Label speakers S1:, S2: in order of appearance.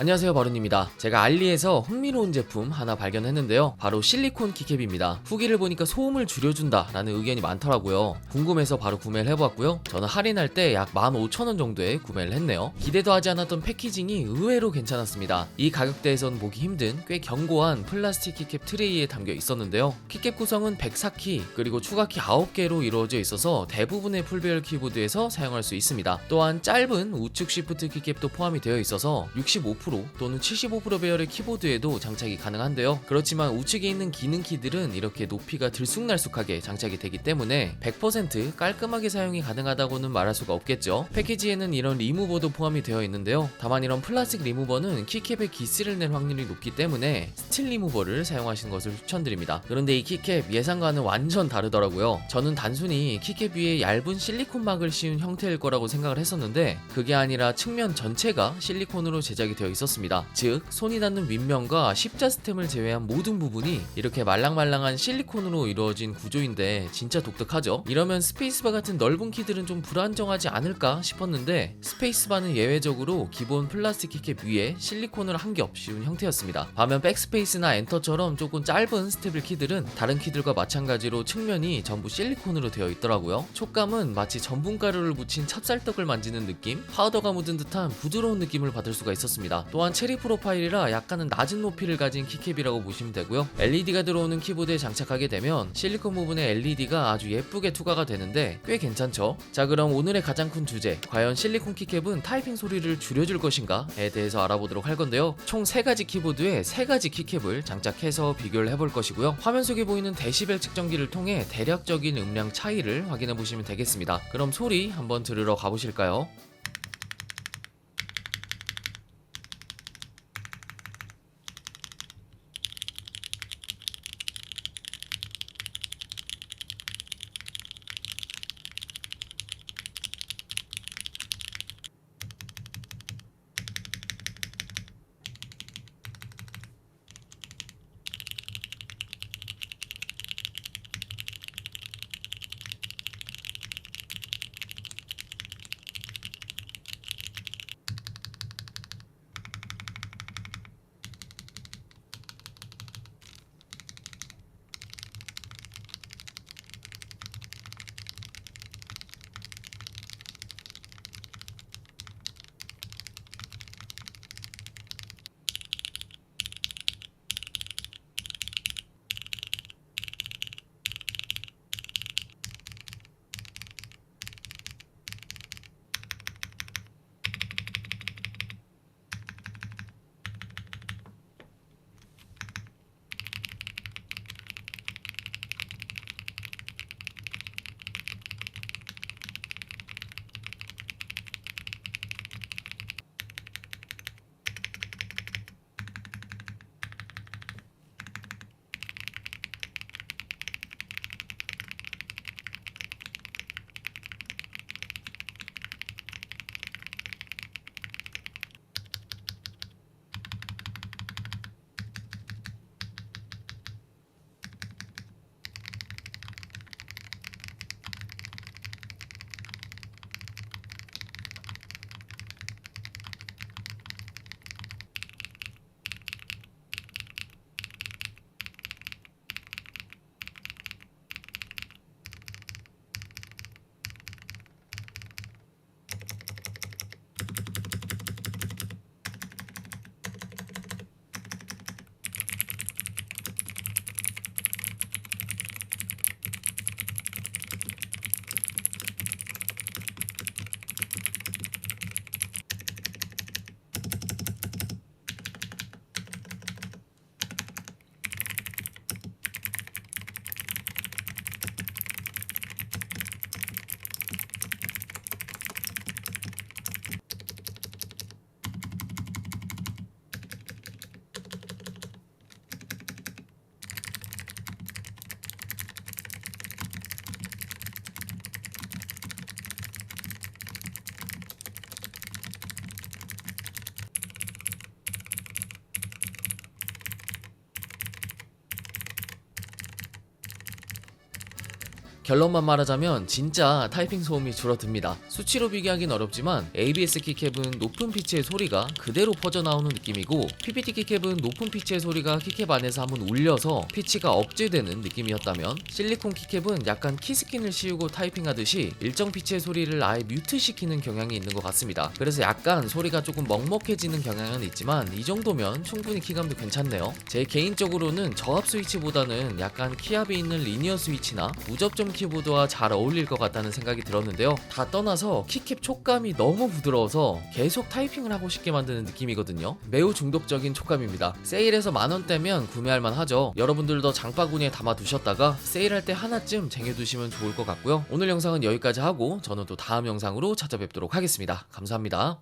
S1: 안녕하세요 바른입니다. 제가 알리에서 흥미로운 제품 하나 발견했는데요. 바로 실리콘 키캡입니다. 후기를 보니까 소음을 줄여준다 라는 의견이 많더라고요. 궁금해서 바로 구매를 해보았고요. 저는 할인할 때 약 15,000원 정도에 구매를 했네요. 기대도 하지 않았던 패키징이 의외로 괜찮았습니다. 이 가격대에선 보기 힘든 꽤 견고한 플라스틱 키캡 트레이에 담겨 있었는데요. 키캡 구성은 104키 그리고 추가 키 9개로 이루어져 있어서 대부분의 풀배열 키보드에서 사용할 수 있습니다. 또한 짧은 우측 시프트 키캡도 포함이 되어 있어서 65% 또는 75% 배열의 키보드에도 장착이 가능한데요. 그렇지만 우측에 있는 기능 키들은 이렇게 높이가 들쑥날쑥하게 장착이 되기 때문에 100% 깔끔하게 사용이 가능하다고는 말할 수가 없겠죠. 패키지에는 이런 리무버도 포함이 되어 있는데요. 다만 이런 플라스틱 리무버는 키캡에 기스를 낼 확률이 높기 때문에 스틸 리무버를 사용하시는 것을 추천드립니다. 그런데 이 키캡 예상과는 완전 다르더라고요. 저는 단순히 키캡 위에 얇은 실리콘 막을 씌운 형태일 거라고 생각을 했었는데 그게 아니라 측면 전체가 실리콘으로 제작이 되어 있 었습니다. 즉 손이 닿는 윗면과 십자 스템을 제외한 모든 부분이 이렇게 말랑말랑한 실리콘으로 이루어진 구조인데 진짜 독특하죠. 이러면 스페이스바 같은 넓은 키들은 좀 불안정하지 않을까 싶었는데 스페이스바는 예외적으로 기본 플라스틱 키캡 위에 실리콘을 한 겹 씌운 형태였습니다. 반면 백스페이스나 엔터처럼 조금 짧은 스테빌 키들은 다른 키들과 마찬가지로 측면이 전부 실리콘으로 되어 있더라고요. 촉감은 마치 전분가루를 묻힌 찹쌀떡을 만지는 느낌, 파우더가 묻은 듯한 부드러운 느낌을 받을 수가 있었습니다. 또한 체리 프로파일이라 약간은 낮은 높이를 가진 키캡이라고 보시면 되고요. LED가 들어오는 키보드에 장착하게 되면 실리콘 부분에 LED가 아주 예쁘게 투과가 되는데 꽤 괜찮죠? 자 그럼 오늘의 가장 큰 주제 과연 실리콘 키캡은 타이핑 소리를 줄여줄 것인가에 대해서 알아보도록 할 건데요. 총 3가지 키보드에 3가지 키캡을 장착해서 비교를 해볼 것이고요. 화면 속에 보이는 데시벨 측정기를 통해 대략적인 음량 차이를 확인해 보시면 되겠습니다. 그럼 소리 한번 들으러 가보실까요? 결론만 말하자면 진짜 타이핑 소음이 줄어듭니다. 수치로 비교하긴 어렵지만 ABS 키캡은 높은 피치의 소리가 그대로 퍼져 나오는 느낌이고 PPT 키캡은 높은 피치의 소리가 키캡 안에서 한번 울려서 피치가 억제되는 느낌이었다면 실리콘 키캡은 약간 키스킨을 씌우고 타이핑하듯이 일정 피치의 소리를 아예 뮤트시키는 경향이 있는 것 같습니다. 그래서 약간 소리가 조금 먹먹해지는 경향은 있지만 이 정도면 충분히 키감도 괜찮네요. 제 개인적으로는 저압 스위치보다는 약간 키압이 있는 리니어 스위치나 무접점 키 보드와 잘 어울릴 것 같다는 생각이 들었는데요. 다 떠나서 키캡 촉감이 너무 부드러워서 계속 타이핑을 하고 싶게 만드는 느낌이거든요. 매우 중독적인 촉감입니다. 세일해서 만 원대면 구매할 만하죠. 여러분들도 장바구니에 담아 두셨다가 세일할 때 하나쯤 쟁여두시면 좋을 것 같고요. 오늘 영상은 여기까지 하고 저는 또 다음 영상으로 찾아뵙도록 하겠습니다. 감사합니다.